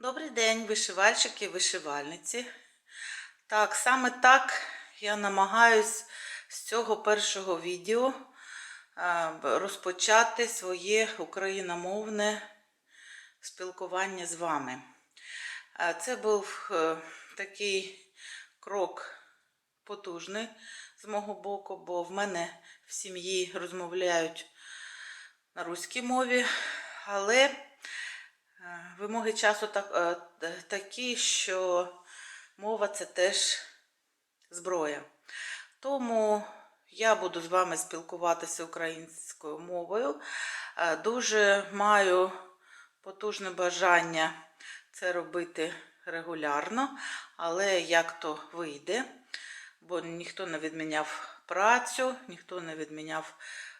Добрий день, вишивальщики, вишивальниці. Так, саме так я намагаюсь з цього першого відео е, розпочати своє україномовне спілкування з вами. Е, Це був е, такий крок потужний з мого боку, бо в мене в сім'ї розмовляють на руській мові, але вимоги часу так, е, такі, що мова це теж зброя. Тому я буду з вами спілкуватися українською мовою. Е, Дуже маю потужне бажання це робити регулярно, але як то вийде, бо ніхто не відміняв працю, ніхто не відміняв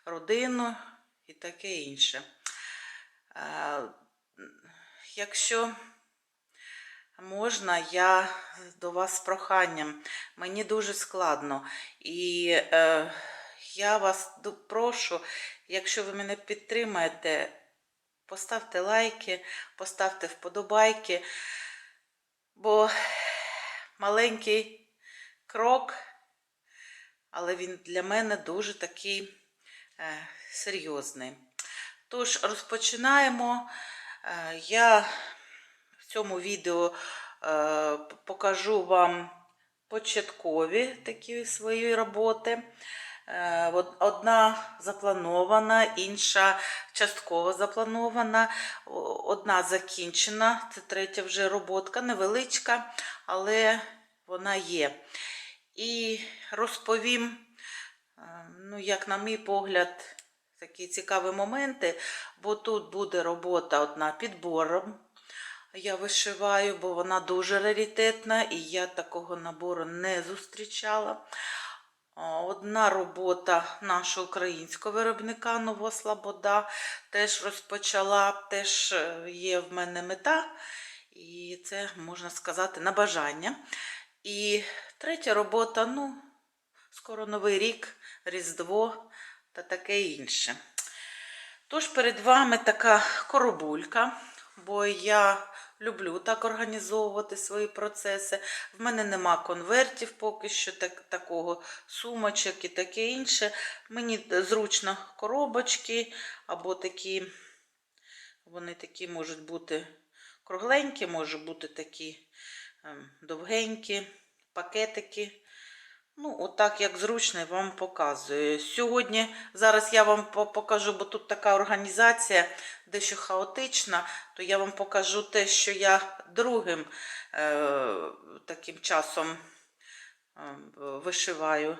родину і таке інше. Якщо можна, я до вас з проханням. Мені дуже складно. І е, я вас прошу, якщо ви мене підтримаєте, поставте лайки, поставте вподобайки, бо маленький крок, але він для мене дуже такий е, серйозний. Тож розпочинаємо. Е, Я в цьому відео е, покажу вам початкові такі свої роботи. Е, Одна запланована, інша частково запланована, одна закінчена, це третя вже роботка, невеличка, але вона є. І розповім, ну, як на мій погляд, такі цікаві моменти, бо тут буде робота одна підбором. Я вишиваю, бо вона дуже раритетна, і я такого набору не зустрічала. Одна робота нашого українського виробника Новослобода теж розпочала, теж е, є в мене мета, і це можна сказати на бажання. І третя робота, ну, скоро Новий рік, Різдво та таке інше. Тож перед вами така коробулька, бо я люблю так організовувати свої процеси. В мене нема конвертів поки що так, такого, сумочок і таке інше. Мені зручно коробочки або такі, вони такі можуть бути кругленькі, можуть бути такі ем, довгенькі, пакетики. Ну, отак, як зручно, вам показую. Сьогодні, зараз я вам покажу, бо тут така організація дещо хаотична, то я вам покажу те, що я другим е, таким часом е, вишиваю.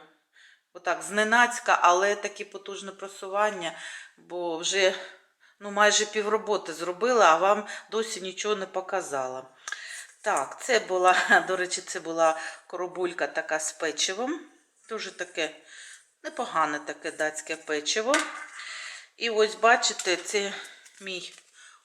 Отак, зненацька, але таке потужне просування, бо вже ну, майже півроботи зробила, а вам досі нічого не показала. Так, це була, до речі, це була коробулька така з печивом. Дуже таке непогане таке датське печиво. І ось бачите, це мій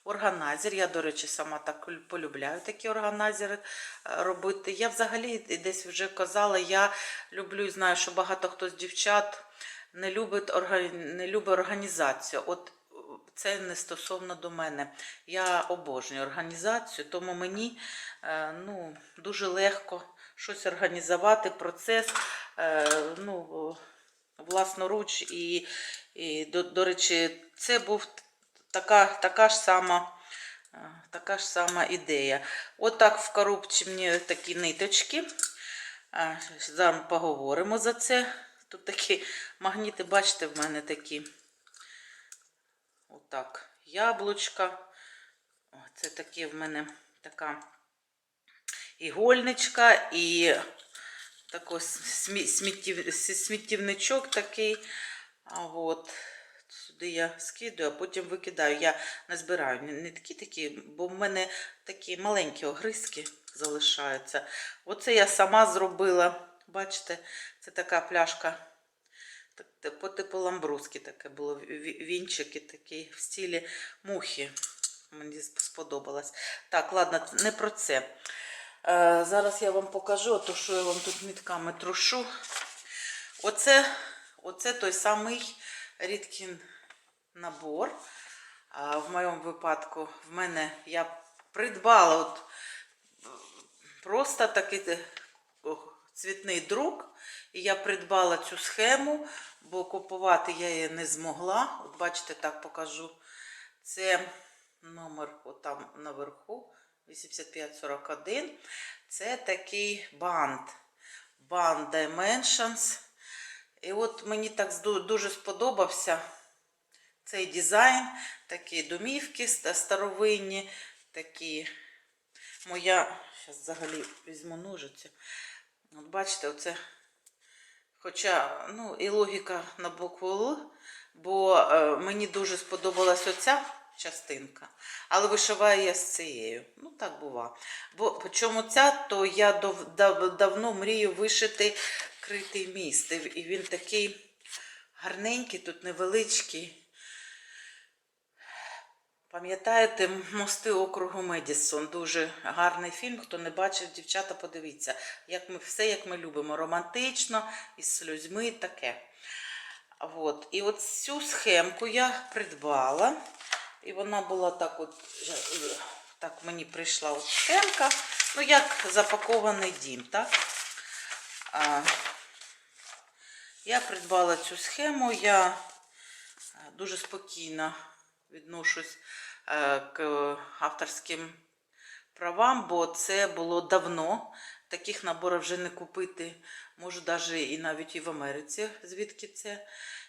органайзер. Я, до речі, сама так полюбляю такі органайзери е, робити. Я взагалі десь вже казала, я люблю і знаю, що багато хто з дівчат не любить, не любить організацію. От це не стосовно до мене. Я обожнюю організацію, тому мені е, ну, дуже легко щось організувати, процес е, ну, власноруч. І, і до, до речі, це був така, така ж сама. е, Така ж сама ідея. Отак в коробці мені такі ниточки. Зараз поговоримо за це. Тут такі магніти, бачите, в мене такі. Отак. Яблучка. Це таке в мене така ігольничка і такий смі- сміттів, с- сміттєвничок такий. А от сюди я скидаю, а потім викидаю. Я не збираю не, не такі такі, бо в мене такі маленькі огризки залишаються. Оце я сама зробила. Бачите, це така пляшка. По типу ламбруски таке було. ві- Вінчики такі в стилі мухи. Мені сподобалось. Так, ладно, не про це. Е, зараз я вам покажу, то що я вам тут нитками трушу. Оце, оце той самий Рідкін набор. А в моєму випадку в мене я придбала от просто такий е, цвітний друк. І я придбала цю схему, бо купувати я її не змогла. От бачите, так покажу. Це номер отам наверху 8541. Це такий банд. Band Dimensions. І от мені так дуже сподобався цей дизайн, такі домівки старовинні, такі. Моя, зараз взагалі візьму ножиці. От бачите, оце. Хоча, ну, і логіка на букву Л, бо е, мені дуже сподобалась оця частинка, але вишиваю я з цією. Ну, так бува. Бо чому ця, то я дов, дав, давно мрію вишити критий міст. І він такий гарненький, тут невеличкий. Пам'ятаєте, мости округу Медісон. Дуже гарний фільм. Хто не бачив, дівчата, подивіться. Як ми, все, як ми любимо. Романтично, із сльозьми таке. От. І от цю схемку я придбала. І вона була так от. е, Так мені прийшла от схемка. Ну, як запакований дім, так? А, я придбала цю схему. Я е, дуже спокійно відношусь к авторським правам, бо це було давно. Таких наборів вже не купити. Можу навіть і навіть і в Америці, звідки це.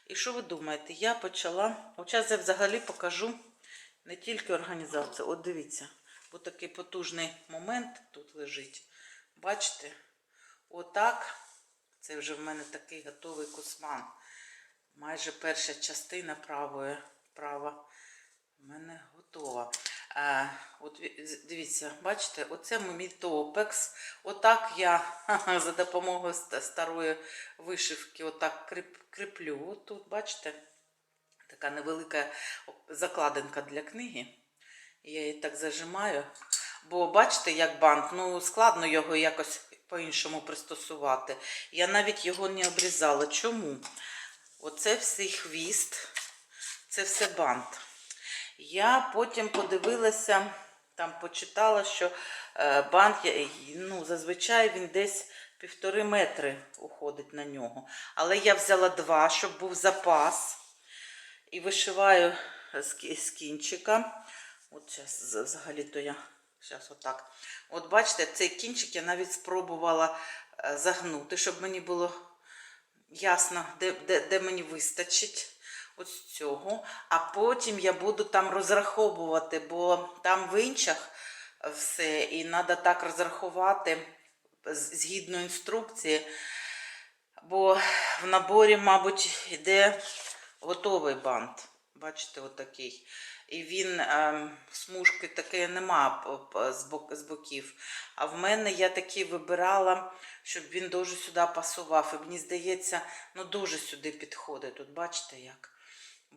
І що ви думаєте? Я почала. Зараз я взагалі покажу не тільки організацію. От дивіться, бо такий потужний момент тут лежить. Бачите? Отак. Це вже в мене такий готовий кусман. Майже перша частина правої права в мене готова. От дивіться, бачите, оце мій топекс. Отак я за допомогою старої вишивки отак кріп, кріплю. От тут, бачите, така невелика закладинка для книги. Я її так зажимаю. Бо бачите, як бант, ну складно його якось по-іншому пристосувати. Я навіть його не обрізала. Чому? Оце всій хвіст, це все бант. Я потім подивилася, там почитала, що е, бант, ну, зазвичай він десь півтори метри уходить на нього. Але я взяла два, щоб був запас. І вишиваю з, кінчика. От зараз взагалі-то я зараз отак. От бачите, цей кінчик я навіть спробувала е, загнути, щоб мені було ясно, де, де, де мені вистачить ось цього. А потім я буду там розраховувати, бо там в інчах все, і треба так розрахувати згідно інструкції. Бо в наборі, мабуть, йде готовий бант. Бачите, отакий. І він ем, смужки такої нема з з боків. А в мене я такий вибирала, щоб він дуже сюди пасував. І мені здається, ну дуже сюди підходить. Тут бачите як.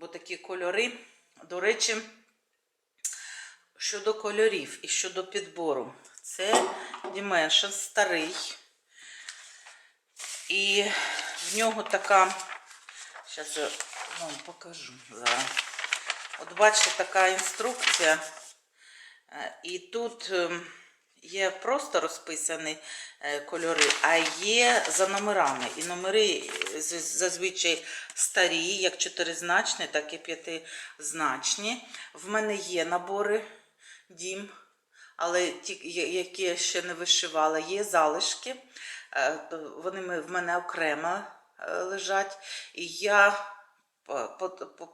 Бо такі кольори, до речі, щодо кольорів і щодо підбору. Це Dimension старий. І в нього така, зараз я вам покажу зараз. От бачите, така інструкція. Е, І тут ем, є просто розписані е, кольори, а є за номерами. І номери е, зазвичай старі, як чотиризначні, так і п'ятизначні. В мене є набори дім, але ті, які я ще не вишивала, є залишки. Е, Вони в мене окремо лежать. І я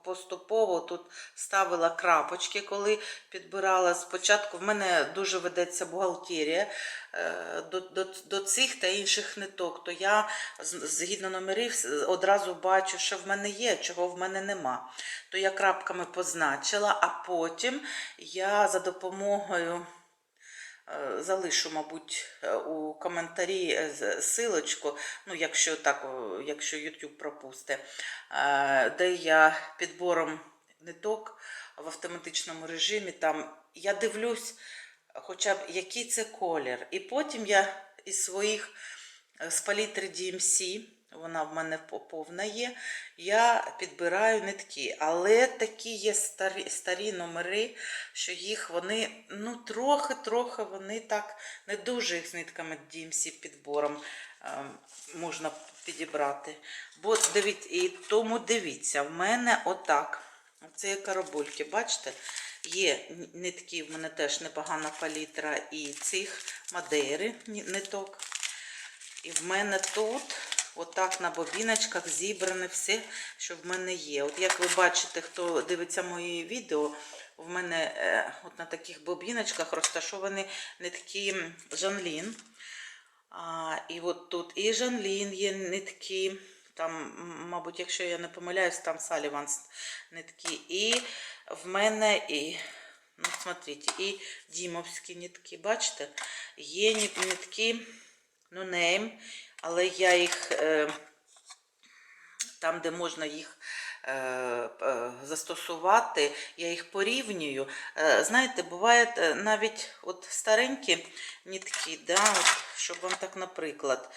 поступово тут ставила крапочки, коли підбирала. Спочатку в мене дуже ведеться бухгалтерія е, до, до, до цих та інших ниток. То я згідно номерів одразу бачу, що в мене є, чого в мене нема. То я крапками позначила, а потім я за допомогою. Е, Залишу, мабуть, е, у коментарі е, силочку, ну, якщо так, якщо YouTube пропусте, де я підбором ниток в автоматичному режимі, там я дивлюсь, хоча б який це колір. І потім я із своїх з палітри DMC вона в мене по- повна є. Я підбираю нитки, але такі є старі, старі номери, що їх вони, ну, трохи-трохи вони так не дуже їх з нитками DMC підбором е, можна підібрати. Бо дивіться, і тому дивіться, в мене отак. Це є карабульки, бачите? Є нитки, в мене теж непогана палітра і цих мадейри ниток. І в мене тут, отак на бобіночках, зібране все, що в мене є. От як ви бачите, хто дивиться мої відео, в мене е, от на таких бобіночках розташовані нитки Жанлін. А, і от тут і Жанлін є нитки. Там, мабуть, якщо я не помиляюсь, там Саліванс нитки. І в мене і, ну, смотрите, і Дімовські нитки, бачите? Є нитки, ну, нейм, але я їх е, там, де можна їх е, е, застосувати, я їх порівнюю. Знаєте, буває е, навіть от старенькі нітки, да, от, щоб вам так, наприклад,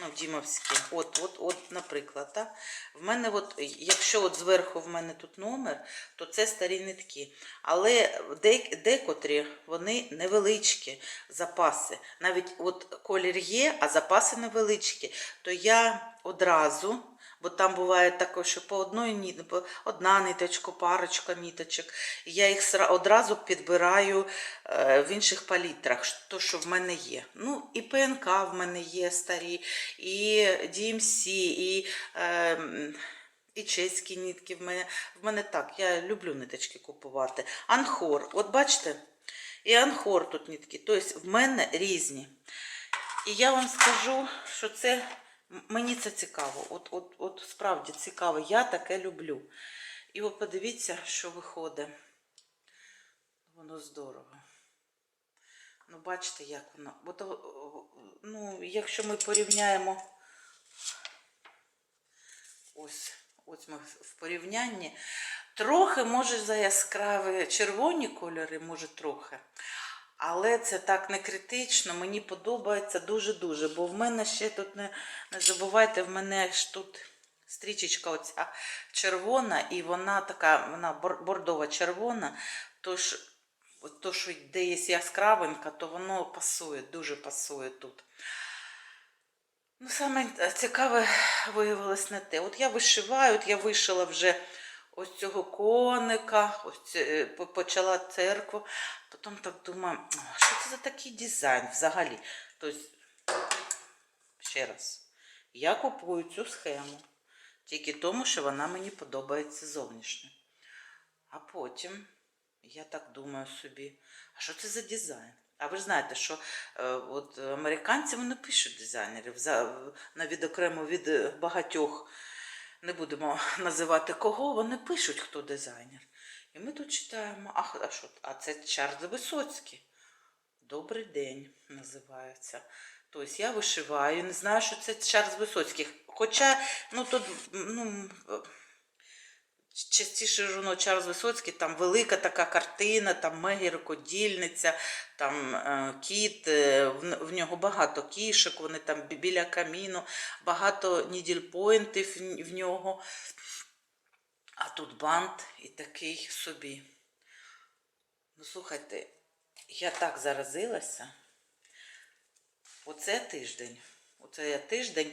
ну, дімовські, от, от, от, наприклад, так? в мене, от, якщо от зверху в мене тут номер, то це старі нитки. Але де, декотрі вони невеличкі запаси. Навіть от колір є, а запаси невеличкі, то я одразу. Бо там буває також, що по одної по одна ниточка, парочка ниточок. Я їх одразу підбираю е, в інших палітрах, то, що в мене є. Ну, і ПНК в мене є старі, і DMC, і, е, і чеські нитки в мене. В мене так, я люблю ниточки купувати. Анхор, от бачите, і анхор тут нитки. Тобто в мене різні. І я вам скажу, що це мені це цікаво. От, от, от справді цікаво. Я таке люблю. І от подивіться, що виходить. Воно здорово. Ну, бачите, як воно. От, о, о, ну, якщо ми порівняємо. Ось, ось ми в порівнянні. Трохи, може, за яскраві червоні кольори, може трохи. Але це так не критично. Мені подобається дуже-дуже. Бо в мене ще тут не, не забувайте, в мене ж тут стрічечка оця червона, і вона така, вона бордова червона. Тож, то, що де є яскравенька, то воно пасує, дуже пасує тут. Ну, саме цікаве виявилось не те. От я вишиваю, от я вишила вже ось цього коника, ось це, е, почала церкву. Потім так думаю, що це за такий дизайн взагалі? Тобто, ще раз, я купую цю схему тільки тому, що вона мені подобається зовнішньо. А потім я так думаю собі, а що це за дизайн? А ви ж знаєте, що е, от американці вони пишуть дизайнерів за, на відокремо від багатьох, не будемо називати кого, вони пишуть, хто дизайнер. І ми тут читаємо, а, а що? А це Чарльз Висоцький. Добрий день називається. Тобто я вишиваю, не знаю, що це Чарльз Висоцький. Хоча, ну тут, ну, частіше ж воно Чарльз Висоцький, там велика така картина, там Мегі рукодільниця, там е, кіт, е, в, нього багато кішок, вони там біля каміну, багато нідільпойнтів в нього. А тут бант і такий собі. Ну, слухайте, я так заразилася. Оце тиждень. Оце я тиждень,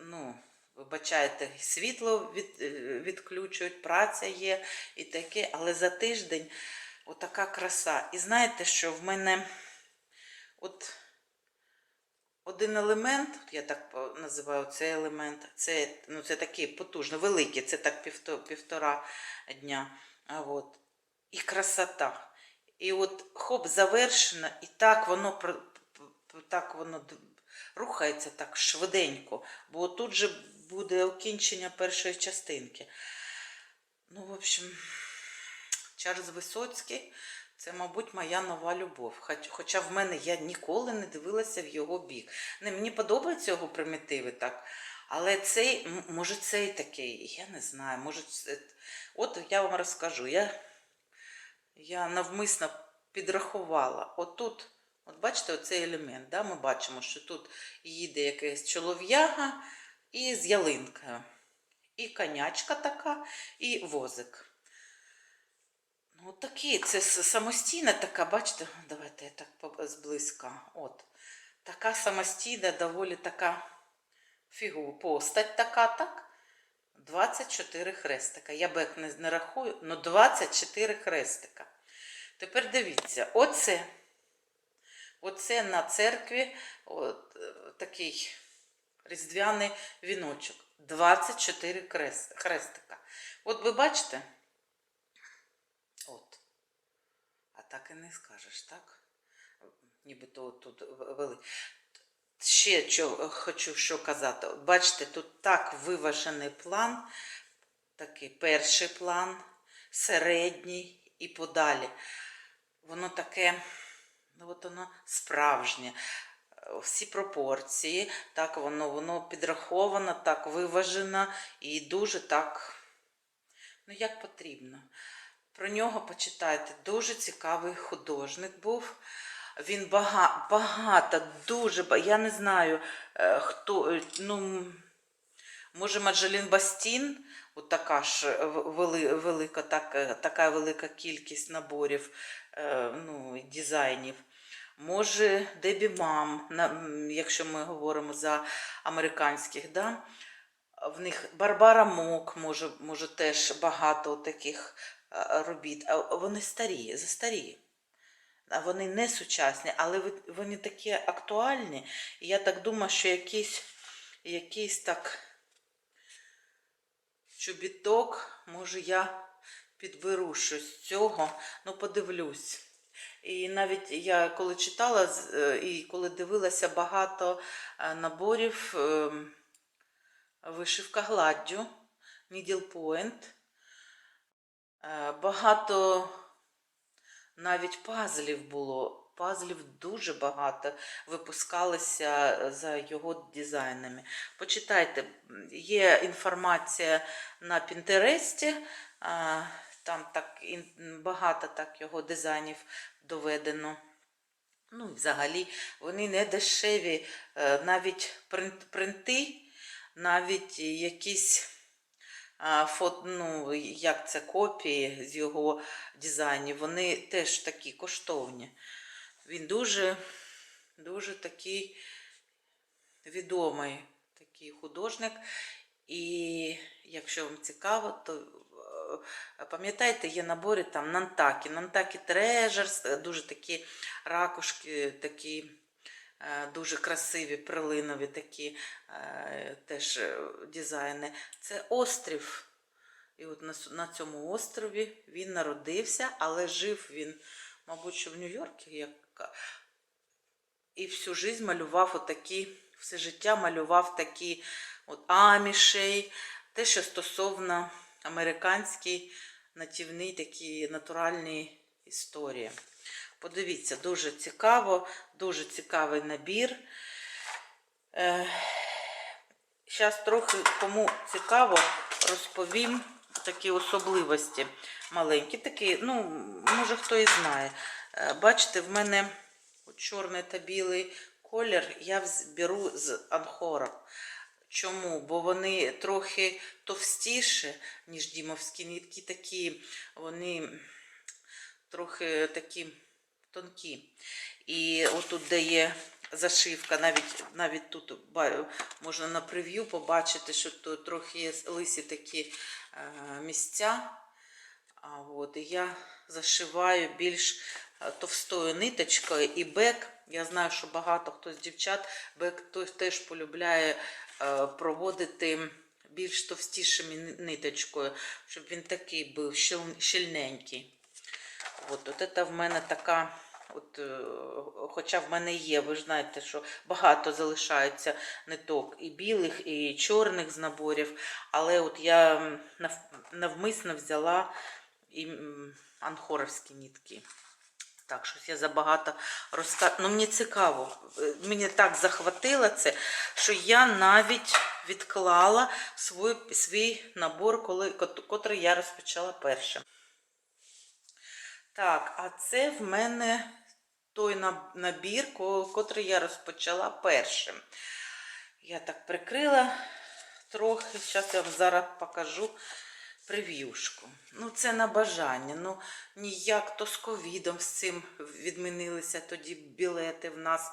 ну, вибачайте, світло від, е, відключують, праця є і таке, але за тиждень отака краса. І знаєте, що в мене от один елемент, я так називаю цей елемент, це, ну, це такий потужний, великий, це так півто, півтора дня. От. І красота. І от хоп, завершено, і так воно так воно рухається так швиденько, бо тут же буде окінчення першої частинки. Ну, в общем, Чарльз Висоцький це, мабуть, моя нова любов. Хоча в мене я ніколи не дивилася в його бік. Не, мені подобаються його примітиви так. Але цей, може, цей такий, я не знаю, може, це... от я вам розкажу. Я, я навмисно підрахувала. Отут От бачите, оцей елемент. Да? Ми бачимо, що тут їде якась чолов'яга і з ялинкою. І конячка така, і возик. Ну, такі, це самостійна така, бачите, давайте я так зблизька. От. Така самостійна, доволі така фігу, постать така, так? 24 хрестика. Я бек не, не рахую, але 24 хрестика. Тепер дивіться, оце, оце на церкві от, е, такий різдвяний віночок. 24 хрестика. От ви бачите? От. А так і не скажеш, так? Нібито тут вели. Ще що хочу що казати. Бачите, тут так виважений план, такий перший план, середній і подалі. Воно таке, ну от воно справжнє. Всі пропорції, так воно, воно підраховано, так виважено і дуже так, ну як потрібно. Про нього почитайте. Дуже цікавий художник був. Він бага, багато, дуже Я не знаю, е, хто. е, Ну, може, Маджелін Бастін, от така ж е, велика, так, така велика кількість наборів ну, дизайнів. Може, Дебі Мам, якщо ми говоримо за американських, да? в них Барбара Мок, може, може теж багато таких е, робіт. А вони старі, застарі. Вони не сучасні, але вони такі актуальні. І я так думаю, що якийсь, якийсь так чобіток, може, я підберу щось з цього, ну подивлюсь. І навіть я коли читала е, і коли дивилася багато е, наборів ем, вишивка гладдю, needle point, е, багато навіть пазлів було. Пазлів дуже багато випускалися за його дизайнами. Почитайте, є інформація на Пінтересті, там так багато так його дизайнів доведено. Ну, взагалі, вони не дешеві, е, навіть принт, принти, навіть якісь а, фот, ну, як це копії з його дизайнів, вони теж такі коштовні. Він дуже, дуже такий відомий такий художник. І якщо вам цікаво, то пам'ятаєте, є набори там Нантакі. Нантакі Трежерс, е, дуже такі ракушки, такі е, дуже красиві, прилинові такі е, теж е, дизайни. Це острів. І от на, цьому острові він народився, але жив він, мабуть, що в Нью-Йорку. Як... І всю життя малював отакі, все життя малював такі от амішей, те, що стосовно американській натівній такі натуральні історії. Подивіться, дуже цікаво, дуже цікавий набір. Зараз трохи кому цікаво, розповім такі особливості маленькі. Такі, ну, може хто і знає. Е, Бачите, в мене чорний та білий колір я беру з анхора. Чому? Бо вони трохи товстіші, ніж дімовські нитки, такі, вони трохи такі тонкі. І отут, де є зашивка, навіть, навіть тут можна на прев'ю побачити, що тут трохи є лисі такі е, місця. А от, і я зашиваю більш е, товстою ниточкою і бек. Я знаю, що багато хто з дівчат бек теж полюбляє проводити більш товстішими ни- ниточкою, щоб він такий був щільненький. От, от це в мене така, от, е, хоча в мене є, ви ж знаєте, що багато залишається ниток і білих, і чорних з наборів, але от я навмисно взяла і анхоровські нитки. Так, щось я забагато розказую. Ну, мені цікаво, е, мені так захватило це, що я навіть відклала свій, свій набор, коли, котрий я розпочала першим. Так, а це в мене той набір, котрий я розпочала першим. Я так прикрила трохи. Зараз я вам зараз покажу прев'юшку. Ну, це на бажання. Ну, ніяк то з ковідом з цим відмінилися тоді білети в нас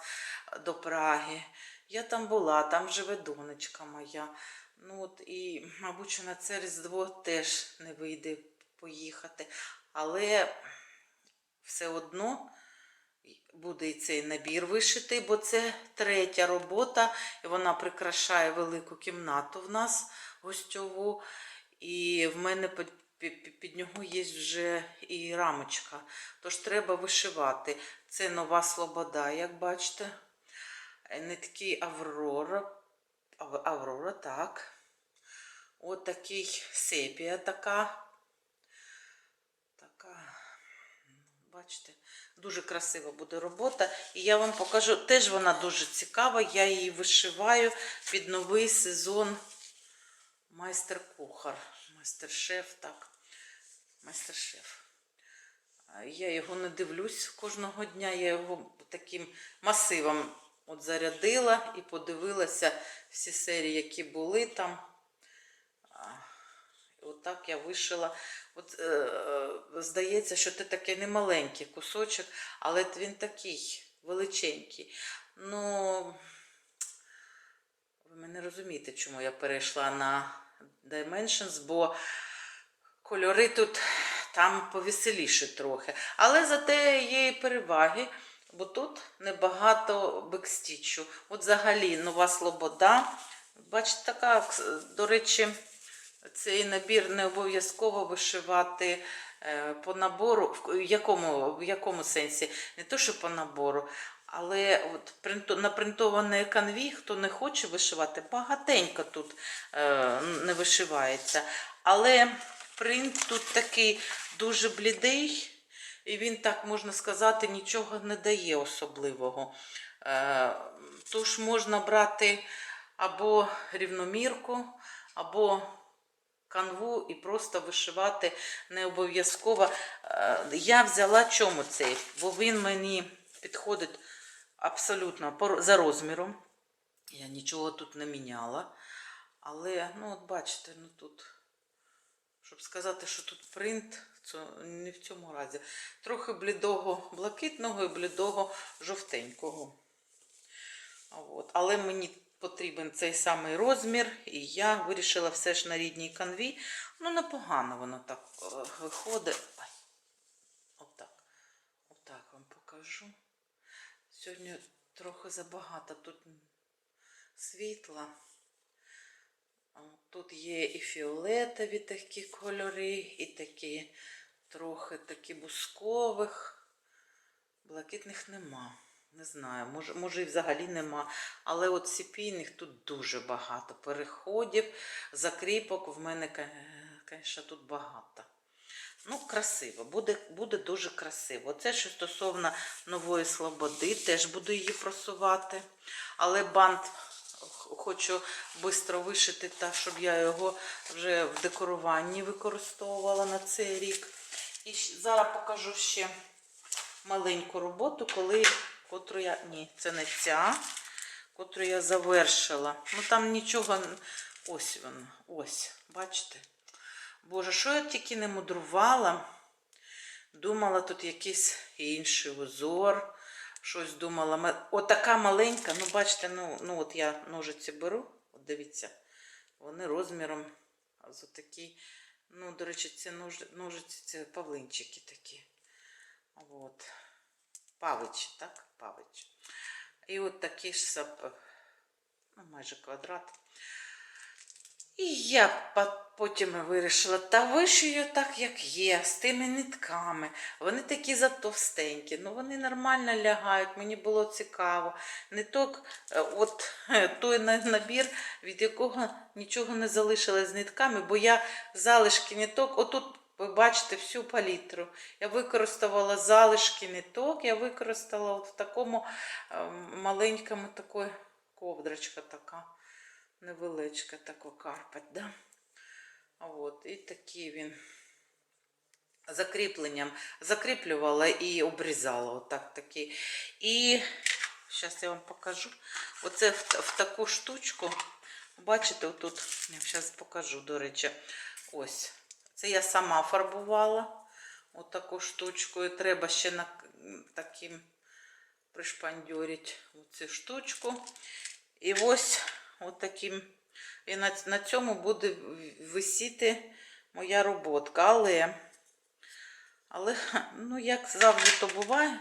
до Праги. Я там була, там живе донечка моя. Ну от і, мабуть, що на це Різдво теж не вийде поїхати. Але все одно буде і цей набір вишитий, бо це третя робота, і вона прикрашає велику кімнату в нас гостьову. І в мене під, нього є вже і рамочка. Тож треба вишивати. Це нова слобода, як бачите. Е, Нитки Аврора. Аврора, так. От такий сепія така. Така. Бачите, дуже красива буде робота. І я вам покажу, теж вона дуже цікава. Я її вишиваю під новий сезон майстер-кухар. Майстер-шеф, так. Майстер-шеф. Я його не дивлюсь кожного дня. Я його таким масивом от зарядила і подивилася всі серії, які були там. Отак я вишила. От, е, здається, що це такий немаленький кусочок, але він такий величенький. Ну, ви мене розумієте, чому я перейшла на Dimensions, бо кольори тут там повеселіше трохи. Але зате є і переваги, бо тут небагато бекстічу. От взагалі нова слобода. Бачите, така, до речі, цей набір не обов'язково вишивати е, по набору. В якому, в якому сенсі? Не то, що по набору, але от на принтованій канві, хто не хоче вишивати, багатенько тут е, не вишивається. Але принт тут такий дуже блідий, і він, так можна сказати, нічого не дає особливого. Е, тож можна брати або рівномірку, або канву і просто вишивати не обов'язково. Е, Я взяла чому цей, бо він мені підходить абсолютно за розміром. Я нічого тут не міняла. Але, ну, от бачите, ну тут, щоб сказати, що тут принт, це не в цьому разі. Трохи блідого блакитного і блідого жовтенького. От. Але мені потрібен цей самий розмір, і я вирішила все ж на рідній канві. Ну, непогано воно так е, виходить. Отак. Отак вам покажу. Сьогодні трохи забагато тут світла. Тут є і фіолетові такі кольори, і такі трохи такі бускових. Блакитних нема. Не знаю, може, може і взагалі нема. Але от сіпійних тут дуже багато. Переходів, закріпок в мене, звісно, тут багато. Ну, красиво, буде, буде дуже красиво. Це що стосовно нової слободи, теж буду її просувати. Але бант хочу швидко вишити, та щоб я його вже в декоруванні використовувала на цей рік. І зараз покажу ще маленьку роботу, коли котру я. Ні, це не ця, котру я завершила. Ну там нічого. Ось вона, ось, бачите? Боже, що я тільки не мудрувала. Думала, тут якийсь інший узор. Щось думала. Отака маленька, ну бачите, ну, ну от я ножиці беру, от дивіться, вони розміром з отакий. Ну, до речі, ці ножиці це павлинчики такі. От. Павичі, так? Павичі. І от такий ж сап... ну, майже квадрат. І я потім вирішила, та вишию так, як є, з тими нитками. Вони такі затовстенькі, ну вони нормально лягають, мені було цікаво. Ниток, е, от е, той набір, від якого нічого не залишилось з нитками, бо я залишки ниток, отут ви бачите всю палітру. Я використовувала залишки ниток, я використала от в такому е, маленькому такої ковдрочка така невеличка така карпать, да? От, і такий він закріпленням закріплювала і обрізала. Отак такі. І зараз я вам покажу. Оце в, в таку штучку. Бачите, отут, я зараз покажу, до речі, ось. Це я сама фарбувала. Отаку штучку. І треба ще на таким пришпандюрити оцю штучку. І ось отаким. І на, на цьому буде висіти моя роботка. Але, але, ну, як завжди то буває,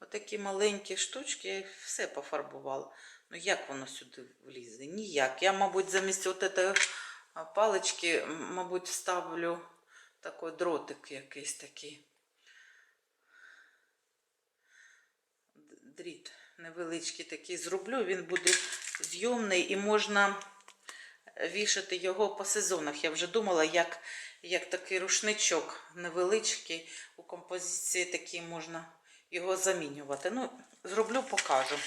отакі маленькі штучки, я все пофарбувала. Ну, як воно сюди влізе? Ніяк. Я, мабуть, замість от цієї палички, мабуть, ставлю такий дротик якийсь такий. Дріт невеличкий такий зроблю. Він буде зйомний і можна вішати його по сезонах. Я вже думала, як, як такий рушничок невеличкий у композиції такий можна його замінювати. Ну, зроблю, покажу.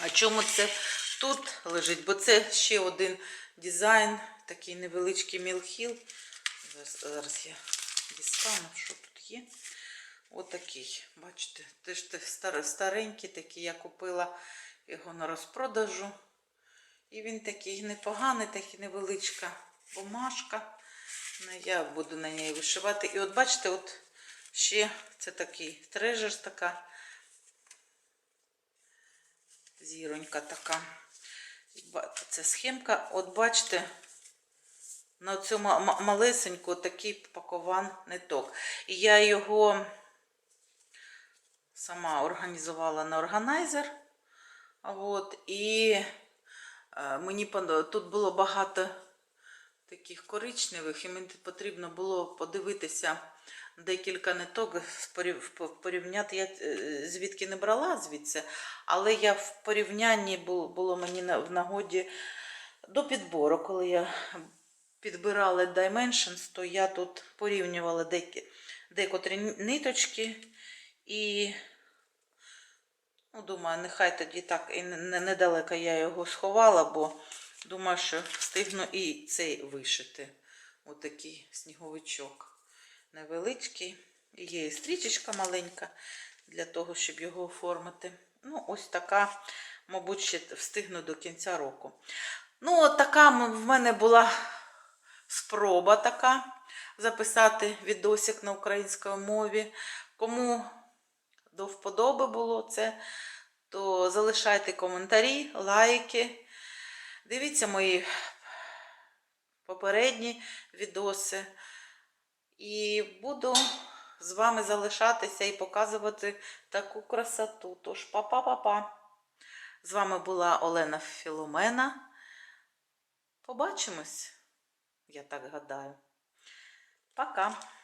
А чому це тут лежить? Бо це ще один дизайн, такий невеличкий мілхіл. Зараз, зараз я дістану, що тут є. Отакий, бачите, теж старенький такий, я купила його на розпродажу. І він такий непоганий, такий невеличка бумажка. Ну, Я буду на ній вишивати. І от бачите, от ще це такий трежер така. Зіронька така. Це схемка. От бачите, на цьому малесеньку такий пакован ниток. І я його сама організувала на органайзер. От, і е, мені тут було багато таких коричневих, і мені потрібно було подивитися декілька ниток, порівняти. Я е, звідки не брала звідси, але я в порівнянні бу- було мені в нагоді до підбору, коли я підбирала Dimensions, то я тут порівнювала деякі, декотрі ниточки і Ну, думаю, нехай тоді так і недалеко я його сховала, бо думаю, що встигну і цей вишити. Отакий сніговичок невеличкий. Є і стрічечка маленька для того, щоб його оформити. Ну, ось така, мабуть, ще встигну до кінця року. Ну, от така в мене була спроба така записати відосик на українській мові. Кому до вподоби було це, то залишайте коментарі, лайки. Дивіться мої попередні відоси. І буду з вами залишатися і показувати таку красоту. Тож, па-па-па-па. З вами була Олена Філомена. Побачимось, я так гадаю. Пока.